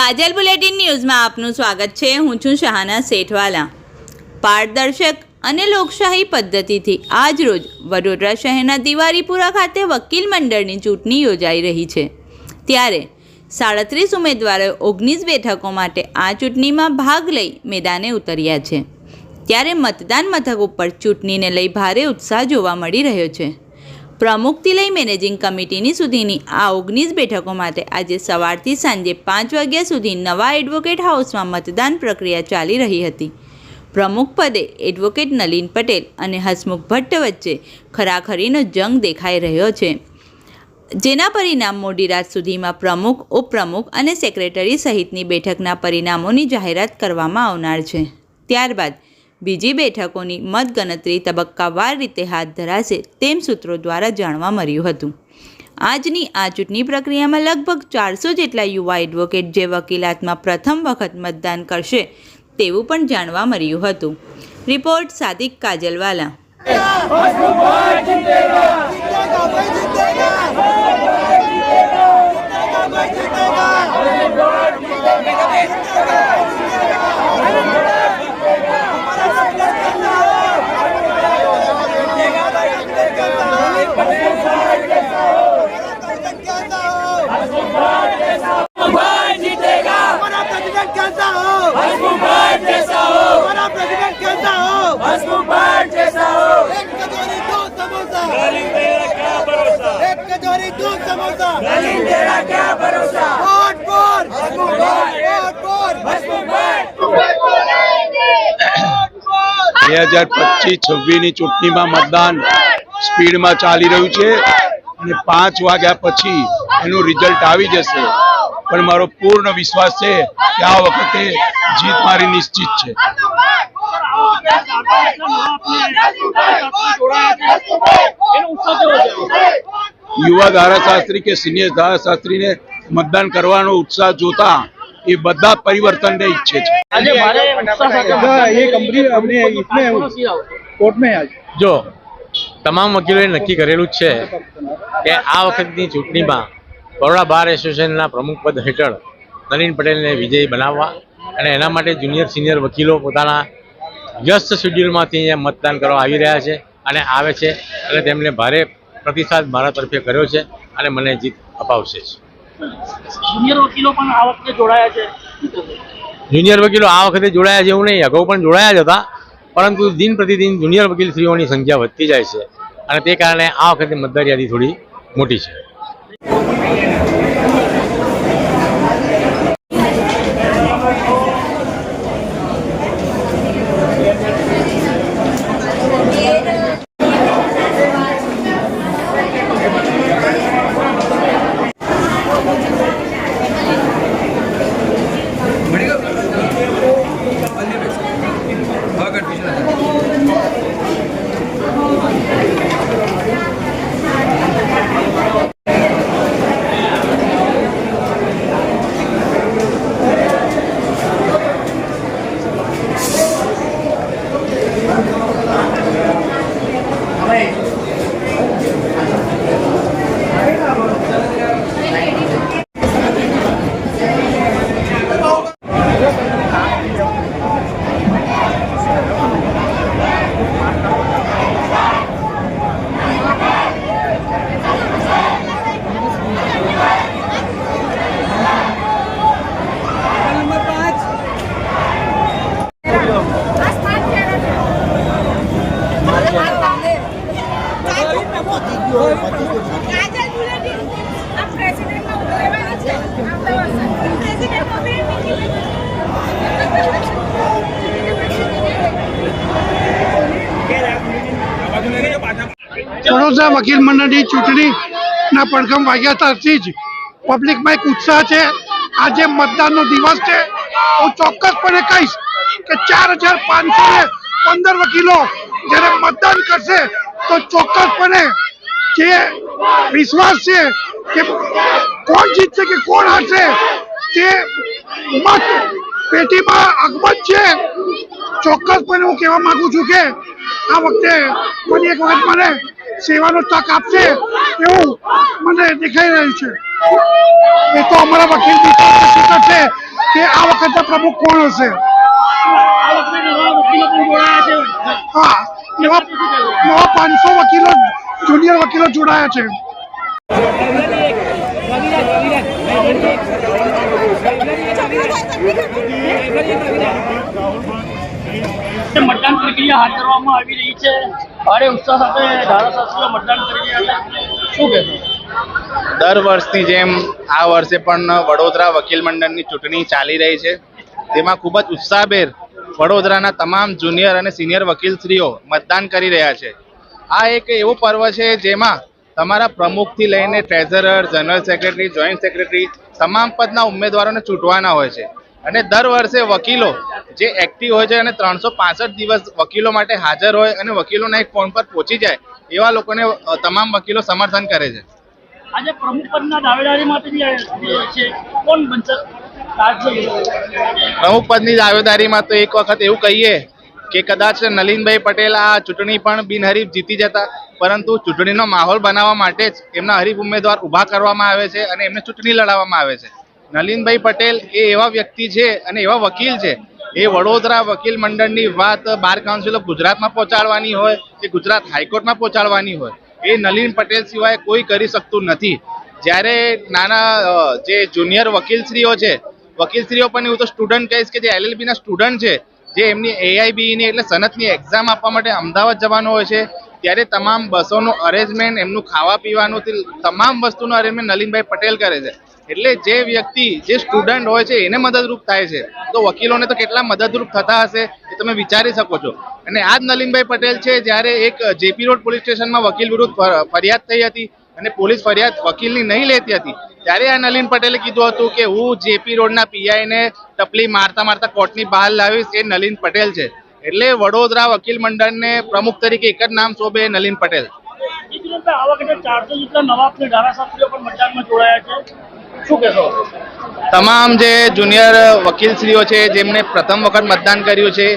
કાજલ bulletin ન્યૂઝમાં આપનું સ્વાગત છે. હું છું શાહના શેઠવાલા. પારદર્શક અને લોકશાહી પદ્ધતિથી આજરોજ વડોદરા શહેરના દિવારીપુરા ખાતે વકીલ મંડળની ચૂંટણી યોજાઈ રહી છે. ત્યારે સાડત્રીસ ઉમેદવારોએ ઓગણીસ બેઠકો માટે આ ચૂંટણીમાં ભાગ લઈ મેદાને ઉતર્યા છે. ત્યારે મતદાન મથક ઉપર ચૂંટણીને લઈ ભારે ઉત્સાહ જોવા મળી રહ્યો છે. પ્રમુખથી લઈ મેનેજિંગ કમિટીની સુધીની આ ઓગણીસ બેઠકો માટે આજે સવારથી સાંજે પાંચ વાગ્યા સુધી નવા એડવોકેટ હાઉસમાં મતદાન પ્રક્રિયા ચાલી રહી હતી. પ્રમુખ પદે એડવોકેટ નલીન પટેલ અને હસમુખ ભટ્ટ વચ્ચે ખરાખરીનો જંગ દેખાઈ રહ્યો છે. જેના પરિણામ મોડી રાત સુધીમાં પ્રમુખ, ઉપપ્રમુખ અને સેક્રેટરી સહિતની બેઠકના પરિણામોની જાહેરાત કરવામાં આવનાર છે. ત્યારબાદ બીજી બેઠકોની મતગણતરી તબક્કાવાર રીતે હાથ ધરાશે તેમ સૂત્રો દ્વારા જાણવા મળ્યું હતું આજની આ ચૂંટણી પ્રક્રિયામાં લગભગ ચારસો જેટલા યુવા એડવોકેટ જે વકીલાતમાં પ્રથમ વખત મતદાન કરશે તેવું પણ જાણવા મળ્યું હતું રિપોર્ટ સાદિક કાજલવાલા भाई समोसा नलिन तेरा क्या भरोसा एक कचौरी दो समोसा नलिन तेरा क्या भरोसा vote for Hasmukh Bhat vote for Hasmukh Bhat બે હજાર પચીસ છવ્વીસની ચૂંટણીમાં મતદાન સ્પીડમાં ચાલી રહ્યું છે અને પાંચ વાગ્યા પછી એનું રિઝલ્ટ આવી જશે પણ મારો પૂર્ણ વિશ્વાસ છે કે આ વખતે જીત મારી નિશ્ચિત છે યુવા ધારાશાસ્ત્રી કે સિનિયર ધારાશાસ્ત્રીને મતદાન કરવાનો ઉત્સાહ જોતા એ બધા પરિવર્તનને ઈચ્છે છે. જો તમામ વકીલોએ નક્કી કરેલું છે કે આ વખતની ચૂંટણીમાં બરોડા બાર એસોસિએશનના પ્રમુખ પદ હેઠળ નરીન પટેલને વિજયી બનાવવા અને એના માટે જુનિયર સિનિયર વકીલો પોતાના વ્યસ્ત શેડ્યુલમાંથી અહીંયા મતદાન કરવા આવી રહ્યા છે અને આવે છે અને તેમને ભારે પ્રતિસાદ મારા તરફે કર્યો છે અને મને જીત અપાવશે જુનિયર વકીલો પણ આ વખતે જોડાયા છે. જુનિયર વકીલો આ વખતે જોડાયા છે એવું નહીં અગાઉ પણ જોડાયા જ હતા. પરંતુ દિન પ્રતિદિન જુનિયર વકીલ શ્રીઓની સંખ્યા વધતી જાય છે અને તે કારણે આ વખતે મતદાર યાદી થોડી મોટી છે કાજલ બુલેટિન આ પ્રેસિડેન્ટમાં બોલાવવાની છે અમદાવાદ પ્રેસિડેન્ટમાં બે મીટિંગ વડોદરા વકીલ મંડળની ચૂંટણીના પડઘમ વાગ્યા ત્યારથી જ પબ્લિકમાં એક ઉત્સાહ છે. આજે મતદાનનો દિવસ છે. હું ચોક્કસપણે કહીશ કે ચાર હજાર પાંચસો ને પંદર વકીલો જ્યારે મતદાન કરશે, તો ચોક્કસપણે જે વિશ્વાસ છે કે કોણ જીતશે કે કોણ હારશે, તે મત પેટીમાં અકબત છે. ચોક્કસપણે હું કહેવા માંગુ છું કે આ વખતે ફરી એક વખત મને સેવાનો તક આપશે એવું મને દેખાઈ રહ્યું છે. એ તો અમારા વકીલ છે કે આ વખતના પ્રમુખ કોણ હશે. હા, એવા નવા પાંચસો વકીલો, જુનિયર વકીલો જોડાયા છે. મતદાન પ્રક્રિયા હાથ ધરવામાં આવી રહી છે. ભારે ઉત્સાહ સાથે ધારાશાસ્ત્રીઓ મતદાન કરી રહ્યા છે. શું કહેશો? દર વર્ષની જેમ આ વર્ષે પણ વડોદરા વકીલ મંડળની ચૂંટણી ચાલી રહી છે. તેમાં ખૂબ જ ઉત્સાહભેર વડોદરાના તમામ જુનિયર અને સિનિયર વકીલશ્રીઓ મતદાન કરી રહ્યા છે. આ એક એવો પર્વ છે જેમાં તમારા પ્રમુખથી લઈને treasurer, general secretary, joint secretary, તમામ પદના ઉમેદવારોને ચૂંટવાના હોય છે. અને દર વર્ષે વકીલો જે એક્ટિવ હોય છે અને ત્રણસો પાસઠ દિવસ વકીલો માટે હાજર હોય અને વકીલોના એક ફોન પર પહોંચી જાય એવા લોકોને તમામ વકીલો સમર્થન કરે છે. આજે પ્રમુખ પદના દાવેદારી માટે છે કોણ બનશે? પ્રમુખ પદની દાવેદારીમાં તો એક વખત એવું કહીએ કે કદાચ નલિનભાઈ પટેલ આ ચૂંટણી પણ બિનહરીફ જીતી જતા પરંતુ ચૂંટણીનો માહોલ બનાવવા માટે જ એમના હરીફ ઉમેદવાર ઊભા કરવામાં આવે છે અને એમને ચૂંટણી લડાવવામાં આવે છે. નલિનભાઈ પટેલ એ એવા વ્યક્તિ છે અને એવા વકીલ છે. એ વડોદરા વકીલ મંડળની વાત બાર કાઉન્સિલ ઓફ ગુજરાતમાં પહોંચાડવાની હોય કે ગુજરાત હાઈકોર્ટમાં પહોંચાડવાની હોય, એ નલિન પટેલ સિવાય કોઈ કરી શકતું નથી. જ્યારે નાના જે જુનિયર વકીલશ્રીઓ છે, વકીલશ્રીઓ પણ હું તો સ્ટુડન્ટ કહીશ કે જે એલએલબીના સ્ટુડન્ટ છે, જે એમની એઆઈબીની એટલે સનતની એક્ઝામ આપવા માટે અમદાવાદ જવાનું હોય છે, ત્યારે તમામ બસોનું અરેન્જમેન્ટ એમનું ખાવા પીવાનું તમામ વસ્તુનું અરેન્જમેન્ટ નલિનભાઈ પટેલ કરે છે. એટલે જે વ્યક્તિ જે સ્ટુડન્ટ હોય છે એને મદદરૂપ થાય છે તો વકીલોને તો કેટલા મદદરૂપ થતા હશે એ તમે વિચારી શકો છો અને આ જ નલિનભાઈ પટેલ છે જ્યારે એક જેપી રોડ પોલીસ સ્ટેશનમાં વકીલ વિરુદ્ધ ફરિયાદ થઈ હતી અને પોલીસ ફરિયાદ વકીલની નહીં લેતી હતી ત્યારે આ નલિન પટેલે કીધું હતું કે હું જેપી રોડના પીઆઈને ટપલી મારતા મારતા કોર્ટની બહાર લાવીશ એ નલિન પટેલ છે એટલે વડોદરા વકીલ મંડળને પ્રમુખ તરીકે એક જ નામ શોભે નલીન પટેલ આ વખતે ચારસો જેટલા નવા ધારાસભ્યો પણ મતદાનમાં જોડાયા છે તમામ જે જુનિયર વકીલશ્રીઓ છે, જેમણે પ્રથમ વખત મતદાન કર્યું છે,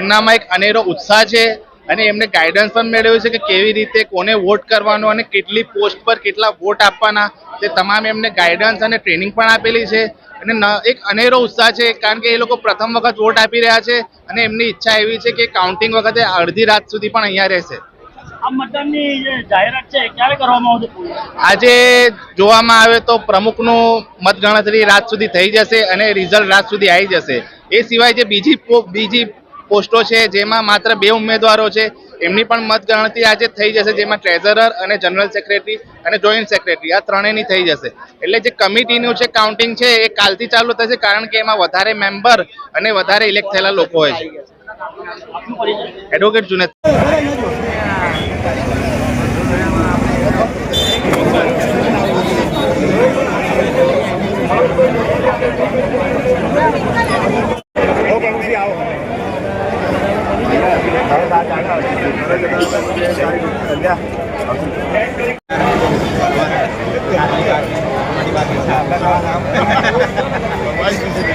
એમનામાં એક અનેરો ઉત્સાહ છે અને એમને ગાઈડન્સ પણ મેળવ્યું છે કે કેવી રીતે કોને વોટ કરવાનો અને કેટલી પોસ્ટ પર કેટલા વોટ આપવાના, તે તમામ એમને ગાઈડન્સ અને ટ્રેનિંગ પણ આપેલી છે. અને એક અનેરો ઉત્સાહ છે, કારણ કે એ લોકો પ્રથમ વખત વોટ આપી રહ્યા છે અને એમની ઈચ્છા એવી છે કે કાઉન્ટિંગ વખતે અડધી રાત સુધી પણ અહીંયા રહેશે. આ મતદાનની જે જાહેરાત છે ક્યારે કરવામાં આવશે આજે જોવામાં આવે તો પ્રમુખનું મતગણતરી રાત સુધી થઈ જશે અને રિઝલ્ટ રાત સુધી આવી જશે. એ સિવાય જે બીજી બીજી પોસ્ટો છે જેમાં માત્ર બે ઉમેદવારો છે એમની પણ મતગણતરી આજે થઈ જશે જેમાં ટ્રેઝરર અને જનરલ સેક્રેટરી અને જોઈન્ટ સેક્રેટરી આ ત્રણેયની થઈ જશે. એટલે જે કમિટીનું છે કાઉન્ટિંગ છે એ કાલથી ચાલુ થશે કારણ કે એમાં વધારે મેમ્બર અને વધારે ઇલેક્ટ થયેલા લોકો હોય છે. એડવોકેટ જુનેદ. एक बार फिर से एक बार फिर से जीतेगा भाई जीतेगा vote for vote for vote for vote for vote for हमारा प्रमुख कैसा हो हमारा प्रमुख कैसा हो चार नंबर लग के चार नंबर के